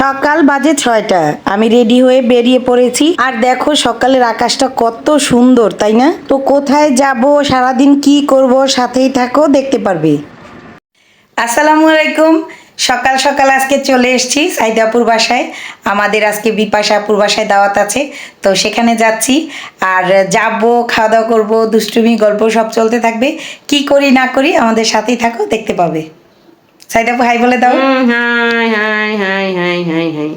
সকাল বাজে ছয়টা। আমি রেডি হয়ে বেরিয়ে পড়েছি। আর দেখো সকালের আকাশটা কত সুন্দর, তাই না? তো কোথায় যাব, সারাদিন কি করব, সাথেই থাকো, দেখতে পারবে। আসসালামু আলাইকুম। সকাল সকাল আজকে চলে এসেছি সাইদাপুর বাসায়। আমাদের আজকে বিপাশাপুর বাসায় দাওয়াত আছে। তো সেখানে যাচ্ছি। আর যাব খাওয়া দাওয়া করব, দুষ্টুমি, গল্প সব চলতে থাকবে। কি করি, না করি, আমাদের সাথেই থাকো, দেখতে পাবে। সাইদাপু হাই বলে দাও। Hi hi hi hi hi hi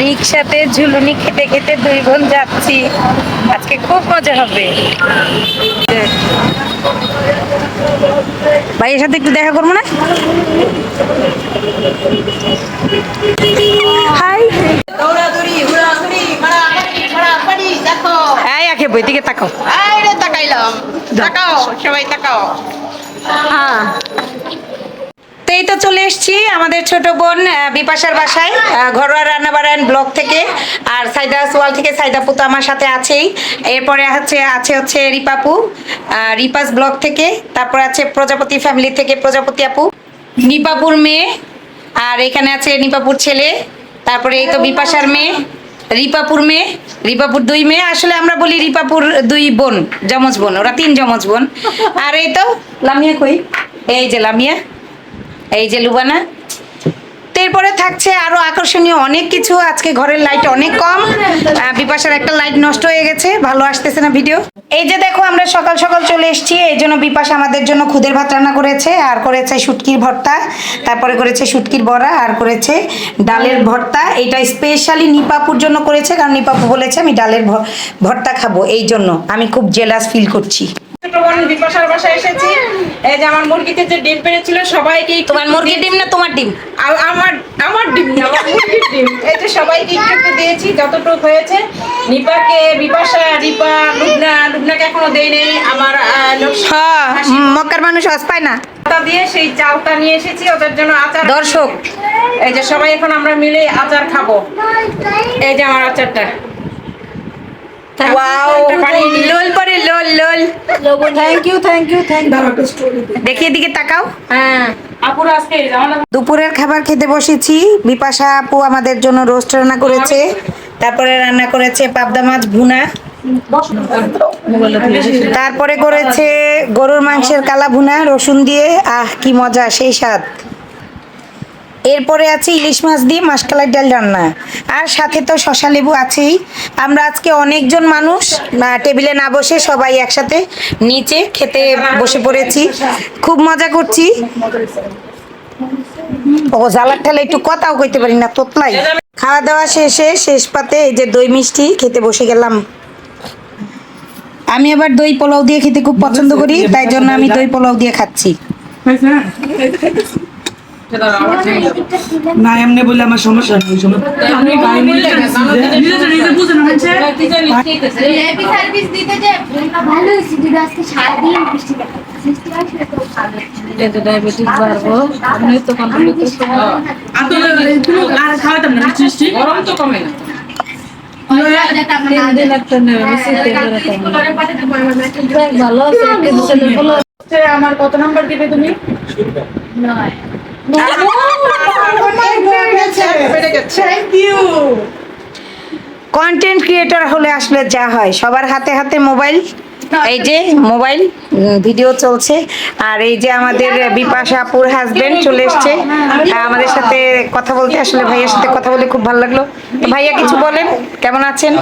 রিক্সাতে ঝুলুনি খেতে খেতে দুই বোন যাচ্ছি। আজকে খুব মজা হবে। ভাইয়ের সাথে একটু দেখা করব না? হাই এই আখে বই দিকে তাকাও। আরে তাকাইলাম। তাকাও সবাই তাকাও। হ্যাঁ তো এই তো চলে এসেছি আমাদের ছোট বোন বিপাশার বাসায় ঘরোয়া রান্না বাড়ান ব্লগ থেকে, আর সাইদা সোয়াল থেকে সাইদা পুতো আমার সাথে আছেই। এরপরে হচ্ছে, আছে হচ্ছে রিপাপু রিপাস ব্লগ থেকে, তারপর আছে প্রজাপতি ফ্যামিলি থেকে প্রজাপতি আপু নিপাপুর মেয়ে, আর এখানে আছে নিপাপুর ছেলে, তারপরে এই তো বিপাশার মেয়ে, রিপাপুর মেয়ে, রিপাপুর দুই মেয়ে, আসলে আমরা বলি রিপাপুর দুই বোন, যমজ বোন, ওরা তিন যমজ বোন। আর এই তো, লামিয়া কই? এই যে লামিয়া, এই যে লুবানা তো এরপরে থাকছে আরও আকর্ষণীয় অনেক কিছু। আজকে ঘরের লাইট অনেক কম। বিপাশার একটা লাইট নষ্ট হয়ে গেছে। ভালো আসতেছে না ভিডিও এই যে দেখো, আমরা সকাল সকাল চলে এসেছি। এই জন্য বিপাশা আমাদের জন্য খুদের ভাত রান্না করেছে, আর করেছে শুটকির ভর্তা, তারপরে করেছে শুটকির বড়া, আর করেছে ডালের ভর্তা। এটা স্পেশালি নিপাপুর জন্য করেছে, কারণ নিপাপু বলেছে, আমি ডালের ভর্তা খাব। এই জন্য আমি খুব জেলাস ফিল করছি। বোন বিপাশার বাসায় এসেছি। এই যে আমার মুরগিতে যে ডিম পেড়েছিল সবাইকে তোমার মুরগির ডিম না তোমার ডিম? আমার আমার ডিম না, আমার মুরগির ডিম। এই যে সবাইকে একটু একটু দিয়েছি যতটুকু হয়েছে। নিপাকে বিপাশা রিপা লুবনা লুবনাকে এখনও দেই নেই আমার মক্কার মানুষ আজ পায় না। দিয়ে সেই চালটা নিয়ে এসেছি ওদের জন্য আচার দর্শক। এই যে সবাই এখন আমরা মিলে আচার খাব। এই যে আমার আচারটা। Wow lol. Thank you thank you thank দেখি। এদিকে তাকাও। হ্যাঁ। দুপুরের খাবার খেতে বসেছি। বিপাশা আপু আমাদের জন্য রোস্ট রান্না করেছে। তারপরে রান্না করেছে পাবদা মাছ ভুনা। তারপরে করেছে গরুর মাংসের কালা ভুনা রসুন দিয়ে। আহ কি মজা সেই স্বাদ। এরপরে আছে ইলিশ মাছ দিয়ে মাসকালাই ডাল রান্না। আর সাথে তো শশা লেবু আছেই। আমরা আজকে অনেকজন মানুষ টেবিলে না বসে সবাই একসাথে নিচে খেতে বসে পড়েছি। খুব মজা করছি। ও, জ্বালার ঠেলে একটু কথাও কইতে পারি না, তোতলাই। খাওয়া দাওয়া শেষে শেষ পাতে এই যে দই মিষ্টি খেতে বসে গেলাম। আমি আবার দই পোলাও দিয়ে খেতে খুব পছন্দ করি, তাই জন্য আমি দই পোলাও দিয়ে খাচ্ছি। না এমনি বললে আমার সমস্যা নেই সমস্যা আমি গায়ে নিজে নিজে নিজে বুঝে না হচ্ছে? রেপি সার্ভিস দিতে যে ভালো বলো আমার কত নাম্বার দিবে তুমি? গেছে কন্টেন্ট ক্রিয়েটর হলে আসলে যা হয় সবার হাতে হাতে মোবাইল এই যে মোবাইল ভিডিও চলছে। আর এই যে আমাদের বিপাশা আপুর হাজবেন্ড চলে এসছে। আমাদের সাথে কথা বলতে আসলে ভাইয়ের সাথে কথা বলে খুব ভালো লাগল। ভাইয়া কিছু বলেন? কেমন আছেন?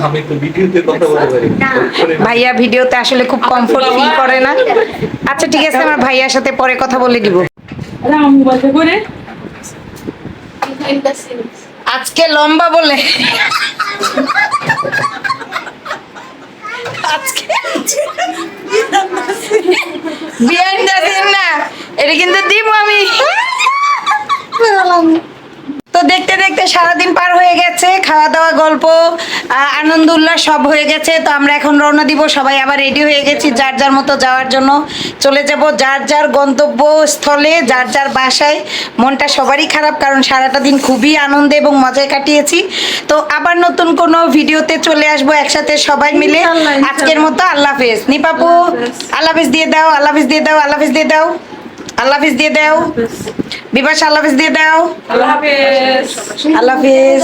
ভাইয়া ভিডিওতে আসলে খুব কমফোর্ট ফিল করে না। আচ্ছা ঠিক আছে আমার ভাইয়ার সাথে পরে কথা বলে দিব। করে। আজকে লম্বা বলে। আজকে বিহাইন্ড দ্য সিন না। এটা কিন্তু দিব আমি তো দেখতে দেখতে সারাদিন পার হয়ে গেছে খাওয়া দাওয়া গল্প আনন্দ উল্লাস সব হয়ে গেছে। তো আমরা এখন রওনা দিব। সবাই আবার রেডি হয়ে গেছি যার যার মতো যাওয়ার জন্য। চলে যাব যার যার গন্তব্য স্থলে যার যার বাসায়। মনটা সবারই খারাপ কারণ সারাটা দিন খুবই আনন্দে এবং মজায় কাটিয়েছি। তো আবার নতুন কোনো ভিডিওতে চলে আসব একসাথে সবাই মিলে। আজকের মতো আল্লাহ হাফেজ। নিপাপু আল্লাহ হাফেজ। দিয়ে দাও আল্লাহ হাফেজ দিয়ে দাও আল্লাহ হাফেজ দিয়ে দাও। আল্লাহ হাফিজ দিয়ে দাও। বিপাশা আল্লাহ হাফিজ দিয়ে দাও। আল্লাহ হাফেজ। আল্লাহ হাফিজ।